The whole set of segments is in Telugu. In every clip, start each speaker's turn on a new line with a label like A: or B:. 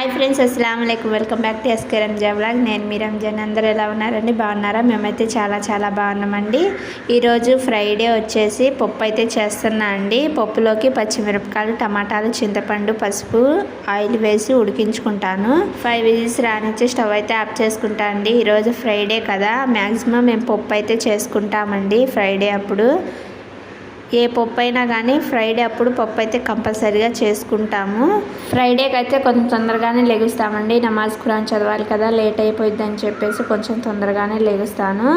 A: హాయ్ ఫ్రెండ్స్ అస్సలం అయికం welcome back to SK Ranja blog నేను మీ రంజాన్. అందరూ ఎలా ఉన్నారండి? బాగున్నారా? మేమైతే చాలా చాలా బాగున్నామండి. ఈరోజు ఫ్రైడే వచ్చేసి పప్పు అయితే చేస్తున్నా అండి. పప్పులోకి పచ్చిమిరపకాయలు టమాటాలు చింతపండు పసుపు ఆయిల్ వేసి ఉడికించుకుంటాను. ఫైవ్ విజిల్స్ రానిచ్చి స్టవ్ అయితే ఆఫ్ చేసుకుంటా అండి. ఈరోజు ఫ్రైడే కదా. మ్యాక్సిమం మేము పప్పు అయితే చేసుకుంటామండి ఫ్రైడే అప్పుడు. ఏ పప్పు అయినా కానీ ఫ్రైడే అప్పుడు పప్పు అయితే కంపల్సరీగా చేసుకుంటాము. ఫ్రైడేకి అయితే కొంచెం తొందరగానే లెగుస్తామండి. నమాజ్ ఖురాన్ చదవాలి కదా లేట్ అయిపోయిద్దని అని చెప్పేసి కొంచెం తొందరగానే లెగుస్తాను.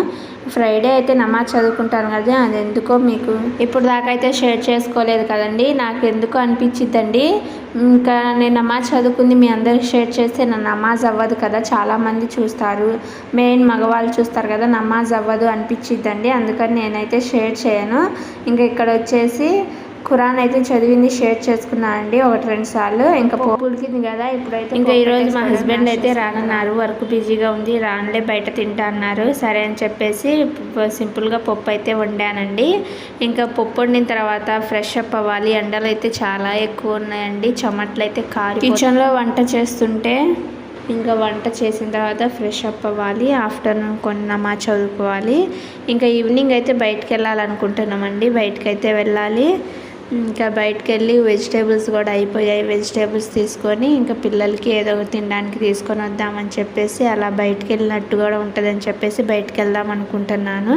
A: ఫ్రైడే అయితే నమాజ్ చదువుకుంటాను కదా అది ఎందుకో మీకు? ఇప్పుడు దాకా అయితే షేర్ చేసుకోలేదు కదండి నాకు ఎందుకో అనిపించిద్దండి. ఇంకా నేను నమాజ్ చదువుకుంది మీ అందరికి షేర్ చేస్తే నా నమాజ్ అవ్వదు కదా చాలామంది చూస్తారు. మెయిన్ మగవాళ్ళు చూస్తారు కదా నమాజ్ అవ్వదు అనిపించిద్దండి అందుకని నేనైతే షేర్ చేయను. ఇంకా ఇక్కడ వచ్చేసి ఖురాన్ అయితే చదివింది షేర్ చేసుకున్నా అండి. ఒకటి రెండు సార్లు. ఇంకా ఉడికింది కదా ఇప్పుడైతే ఇంకా ఈరోజు మా హస్బెండ్ అయితే రానన్నారు. వర్క్ బిజీగా ఉంది రాండే బయట తింటా అన్నారు. సరే అని చెప్పేసి సింపుల్గా పప్పు అయితే వండానండి. ఇంకా పప్పు వండిన తర్వాత ఫ్రెష్ అప్ అవ్వాలి. ఎండలు అయితే చాలా ఎక్కువ ఉన్నాయండి. చెమట్లు అయితే కారి కిచెన్లో వంట చేస్తుంటే ఇంకా వంట చేసిన తర్వాత ఫ్రెష్ అప్ అవ్వాలి. ఆఫ్టర్నూన్ కొన్ని నమాజ్ చదువుకోవాలి. ఇంకా ఈవినింగ్ అయితే బయటకు వెళ్ళాలనుకుంటున్నామండి. బయటకు అయితే వెళ్ళాలి. ఇంకా బయటకు వెళ్ళి వెజిటేబుల్స్ కూడా అయిపోయాయి. వెజిటేబుల్స్ తీసుకొని ఇంకా పిల్లలకి ఏదో తినడానికి తీసుకొని వద్దామని చెప్పేసి అలా బయటకు వెళ్ళినట్టు కూడా ఉంటుందని చెప్పేసి బయటకు వెళ్దాం అనుకుంటున్నాను.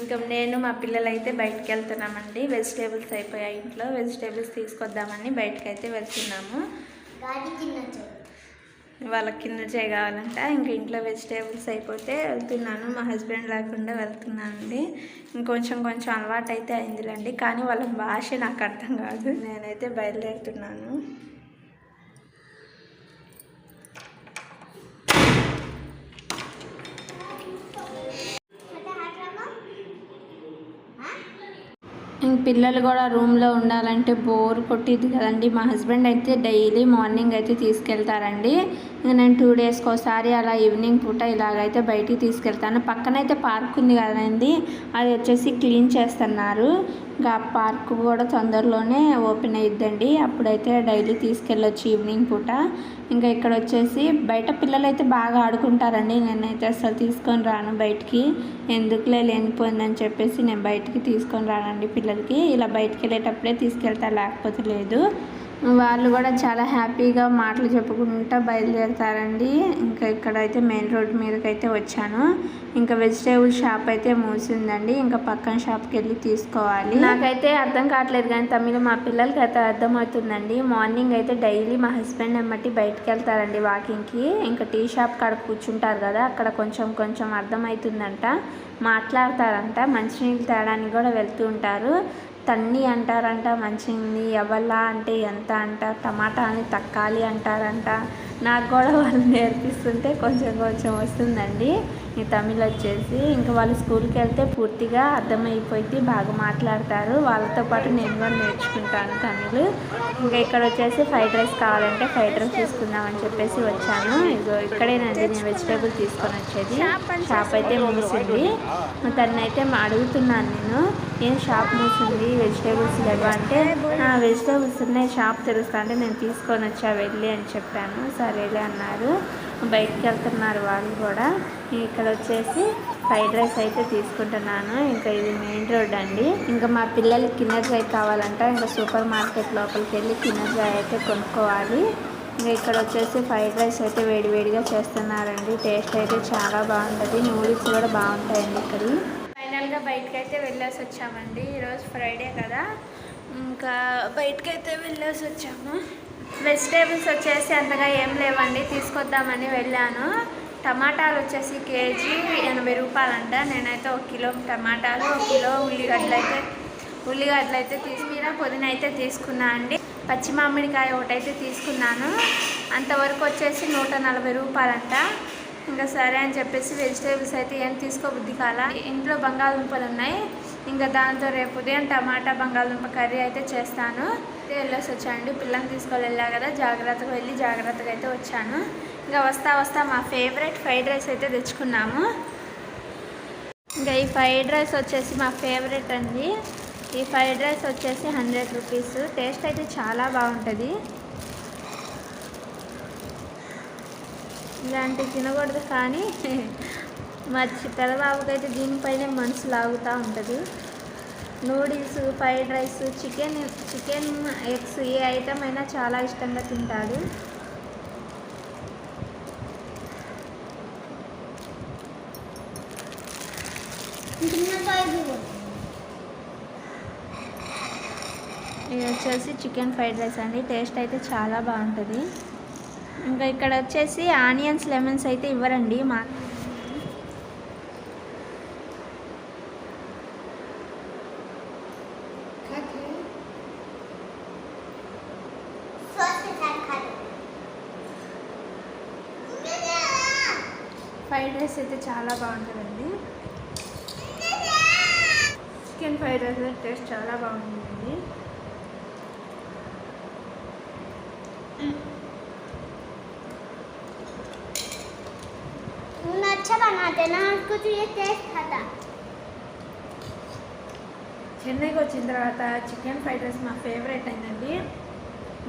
A: ఇంకా నేను మా పిల్లలు అయితే బయటకు వెళ్తున్నామండి వెజిటేబుల్స్ అయిపోయాయి ఇంట్లో. వెజిటేబుల్స్ తీసుకొద్దామని బయటకు అయితే వెళ్తున్నాము వాళ్ళకి కింద చేయ కావాలంట. ఇంకా ఇంట్లో వెజిటేబుల్స్ అయిపోతే వెళ్తున్నాను. మా హస్బెండ్ లేకుండా వెళ్తున్నాను అండి ఇంకొంచెం కొంచెం అలవాటు అయితే అయిందిలేండి. కానీ వాళ్ళ భాష నాకు అర్థం కాదు. నేనైతే బయలుదేరుతున్నాను. పిల్లలు కూడా రూమ్లో ఉండాలంటే బోర్ కొట్టిద్ది కదండి. మా హస్బెండ్ అయితే డైలీ మార్నింగ్ అయితే తీసుకెళ్తారండి. ఇంకా నేను టూ డేస్కి ఒకసారి అలా ఈవినింగ్ పూట ఇలాగైతే బయటికి తీసుకెళ్తాను. పక్కనైతే పార్క్ ఉంది కదండి. అది వచ్చేసి క్లీన్ చేస్తున్నారు. ఇంకా ఆ పార్క్ కూడా తొందరలోనే ఓపెన్ అయ్యిద్దండి అప్పుడైతే డైలీ తీసుకెళ్ళొచ్చు ఈవినింగ్ పూట. ఇంకా ఇక్కడ వచ్చేసి బయట పిల్లలు అయితే బాగా ఆడుకుంటారండి. నేనైతే అసలు తీసుకొని రాను బయటికి. ఎందుకులే లేనిపోయిందని చెప్పేసి నేను బయటికి తీసుకొని రానండి పిల్లలకి ఇలా బయటకు వెళ్ళేటప్పుడే తీసుకెళ్తా లేకపోతే లేదు. వాళ్ళు కూడా చాలా హ్యాపీగా మాటలు చెప్పుకుంటూ బయలుదేరుతారండి. ఇంకా ఇక్కడైతే మెయిన్ రోడ్ మీదకి అయితే వచ్చాను. ఇంకా వెజిటేబుల్ షాప్ అయితే మూసిందండి. ఇంకా పక్కన షాప్కి వెళ్ళి తీసుకోవాలి. నాకైతే అర్థం కావట్లేదు కానీ తమిళ మా పిల్లలకి అయితే అర్థమవుతుందండి. మార్నింగ్ అయితే డైలీ మా హస్బెండ్ ఎమ్మటి బయటకు వెళ్తారండి వాకింగ్కి. ఇంకా టీ షాప్ కాడ కూర్చుంటారు కదా అక్కడ కొంచెం కొంచెం అర్థమవుతుందంట. మాట్లాడతారంట. మంచినీళ్ళు తేడానికి కూడా వెళ్తూ ఉంటారు. తన్ని అంటారంట మంచిది ఎవల్లా అంటే ఎంత అంట టమాటా అని తక్కాలి అంటారంట. నాకు కూడా వాళ్ళు నేర్పిస్తుంటే కొంచెం కొంచెం వస్తుందండి. ఈ తమిళ్ వచ్చేసి ఇంకా వాళ్ళు స్కూల్కి వెళ్తే పూర్తిగా అర్థమైపోయింది బాగా మాట్లాడతారు. వాళ్ళతో పాటు నేను కూడా నేర్చుకుంటాను తమిళ్. ఇంకా ఇక్కడ వచ్చేసి ఫ్రైడ్ రైస్ కావాలంటే ఫ్రైడ్ రైస్ తీసుకుందామని చెప్పేసి వచ్చాను. ఇగో ఇక్కడేనండి. నేను వెజిటేబుల్ తీసుకొని వచ్చేది. షాప్ అయితే మూసింది. తనైతే అడుగుతున్నాను నేను. ఏం షాప్ మూసింది? వెజిటేబుల్స్ లేవా అంటే వెజిటేబుల్స్ ఉన్నాయి. షాప్ తెరుస్తా అంటే నేను తీసుకొని వచ్చా వెళ్ళి అని చెప్పాను. సరేలే అన్నారు. బయటికి వెళ్తున్నారు వాళ్ళు కూడా. ఇక్కడ వచ్చేసి ఫ్రైడ్ రైస్ అయితే తీసుకుంటున్నాను. ఇంకా ఇది మెయిన్ రోడ్ అండి. ఇంకా మా పిల్లలకి కిన్నర్ డ్రై కావాలంట. ఇంకా సూపర్ మార్కెట్ లోపలికి వెళ్ళి కిన్నర్ డ్రై అయితే కొనుక్కోవాలి. ఇక్కడ వచ్చేసి ఫ్రైడ్ రైస్ అయితే వేడివేడిగా చేస్తున్నారండి. టేస్ట్ అయితే చాలా బాగుంటుంది. నూడిల్స్ కూడా బాగుంటాయండి ఇక్కడ. ఫైనల్గా బయటకు అయితే వెళ్ళేసి వచ్చామండి. ఈరోజు ఫ్రైడే కదా. ఇంకా బయటకైతే అయితే వెళ్ళేసి వచ్చాము. వెజిటేబుల్స్ వచ్చేసి అంతగా ఏం లేవండి. తీసుకొద్దామని వెళ్ళాను. టమాటాలు వచ్చేసి కేజీ ఎనభై రూపాయలంట. నేనైతే ఒక కిలో టమాటాలు ఒక కిలో ఉల్లిగడ్డలు అయితే ఉల్లిగడ్డలు అయితే తీసుకున్నా పుదీనా అయితే తీసుకున్నా అండి. పచ్చి మామిడికాయ ఒకటైతే తీసుకున్నాను. అంతవరకు వచ్చేసి నూట నలభై రూపాయలంట. ఇంకా సరే అని చెప్పేసి వెజిటేబుల్స్ అయితే ఏం తీసుకోబుద్ది కాల. ఇంట్లో బంగాళదుంపలు ఉన్నాయి. ఇంకా దాంతో రేపు ఉదయం టమాటా బంగాళదుంప కర్రీ అయితే చేస్తాను. అయితే వెళ్ళేసి వచ్చాను పిల్లల్ని తీసుకొని వెళ్ళా కదా. జాగ్రత్తగా వెళ్ళి జాగ్రత్తగా అయితే వచ్చాను. ఇంకా వస్తా వస్తా మా ఫేవరెట్ ఫ్రైడ్ రైస్ అయితే తెచ్చుకున్నాము. ఇంకా ఈ ఫ్రైడ్ రైస్ వచ్చేసి మా ఫేవరెట్ అండి. ఈ ఫ్రైడ్ రైస్ వచ్చేసి హండ్రెడ్ రూపీస్. టేస్ట్ అయితే చాలా బాగుంటుంది. ఇలాంటివి తినకూడదు కానీ మర్చి పెదబాబుకైతే దీనిపైనే మనసు లాగుతూ ఉంటుంది. Noodles fried rice chicken chicken eggs ఏ ఐటమ్ అయినా చాలా ఇష్టంగా తింటాడు. ఇది వచ్చేసి చికెన్ ఫ్రైడ్ రైస్ అండి. టేస్ట్ అయితే చాలా బాగుంటుంది. ఇంకా ఇక్కడ వచ్చేసి ఆనియన్స్ లెమన్స్ అయితే ఇవ్వరండి. మా ఫ్రైడ్ రైస్ అయితే చాలా బాగుంటుందండి. చికెన్ ఫ్రైడ్ రైస్ టేస్ట్ చాలా బాగుంటుందండి.
B: अच्छा बनाते ना उसको तो ये टेस्ट खाता
A: చెన్నైకి వచ్చిన తర్వాత చికెన్ ఫ్రైడ్ రైస్ మా ఫేవరెట్ అయిందండి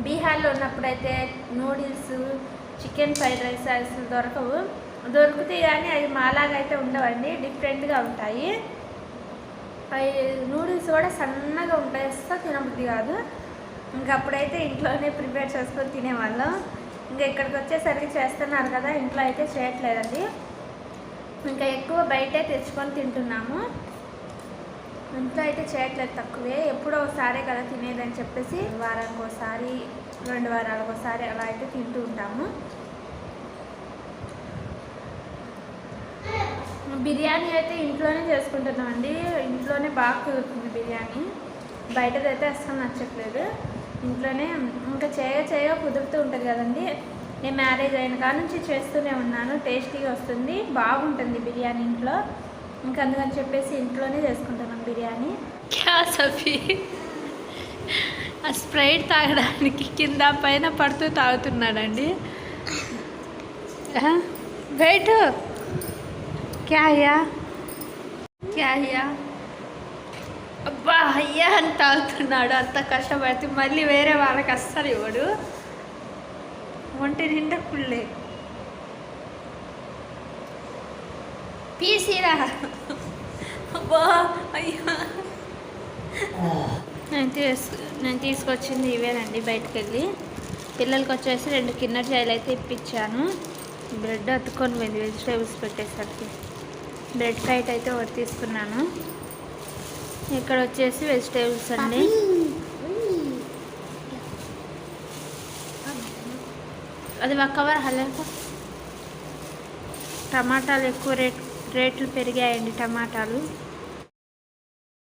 A: బీహార్లో ఉన్నప్పుడైతే నూడిల్స్ చికెన్ ఫ్రైడ్ రైస్ అసలు దొరకవు దొరుకుతాయి కానీ అవి మాలాగా అయితే ఉండవండి డిఫరెంట్గా ఉంటాయి అవి నూడిల్స్ కూడా సన్నగా ఉంటాయి అస్సలు తినబుద్ధి కాదు ఇంకా అప్పుడైతే ఇంట్లోనే ప్రిపేర్ చేసుకొని తినేవాళ్ళం. ఇంకా ఇక్కడికి వచ్చేసరికి చేస్తున్నారు కదా ఇంట్లో అయితే చేయట్లేదండి. ఇంకా ఎక్కువ బయటే తెచ్చుకొని తింటున్నాము. ఇంట్లో అయితే చేయట్లేదు తక్కువే. ఎప్పుడో ఒకసారే కదా తినేదని చెప్పేసి వారానికి ఒకసారి రెండు వారాలకు ఒకసారి అలా అయితే తింటూ ఉంటాము. బిర్యానీ అయితే ఇంట్లోనే చేసుకుంటున్నామండి. ఇంట్లోనే బాగా కుదురుతుంది బిర్యానీ. బయటదైతే అస్సలు నచ్చట్లేదు. ఇంట్లోనే ఇంకా చేయ చేయ కుదురుతూ ఉంటుంది కదండి. నేను మ్యారేజ్ అయిన కాడ నుంచి చేస్తూనే ఉన్నాను. టేస్టీగా వస్తుంది. బాగుంటుంది బిర్యానీ ఇంట్లో. ఇంకా అందుకని చెప్పేసి ఇంట్లోనే చేసుకుంటున్నాం బిర్యానీ. క్యా సఫీ? ఆ స్ప్రైట్ తాగడానికి కింద పైన పడుతూ తాగుతున్నాడండి. వెయిట్. క్యాయా క్యాయా అబ్బా అయ్యా అని తాగుతున్నాడు అంత కష్టపడితే మళ్ళీ వేరే వాళ్ళకి అస్సలు ఇవ్వడు. ఒంటి నిండా పీసీరా. అబ్బా అయ్యా. నేను తీసు నేను తీసుకొచ్చింది ఇవేనండి బయటకు వెళ్ళి పిల్లలకి వచ్చేసి రెండు కిన్నర్ జాయిలు అయితే ఇప్పించాను బ్రెడ్ అతుక్కొని వెళ్ళి వెజిటేబుల్స్ పెట్టేసరికి. బ్రెడ్ ఫ్రైట్ అయితే ఒకటి తీసుకున్నాను. ఇక్కడ వచ్చేసి వెజిటేబుల్స్ అండి. అది ఒక కవర్ హలేక టమాటాలు ఎక్కువ రేట్ రేట్లు పెరిగాయండి టమాటాలు.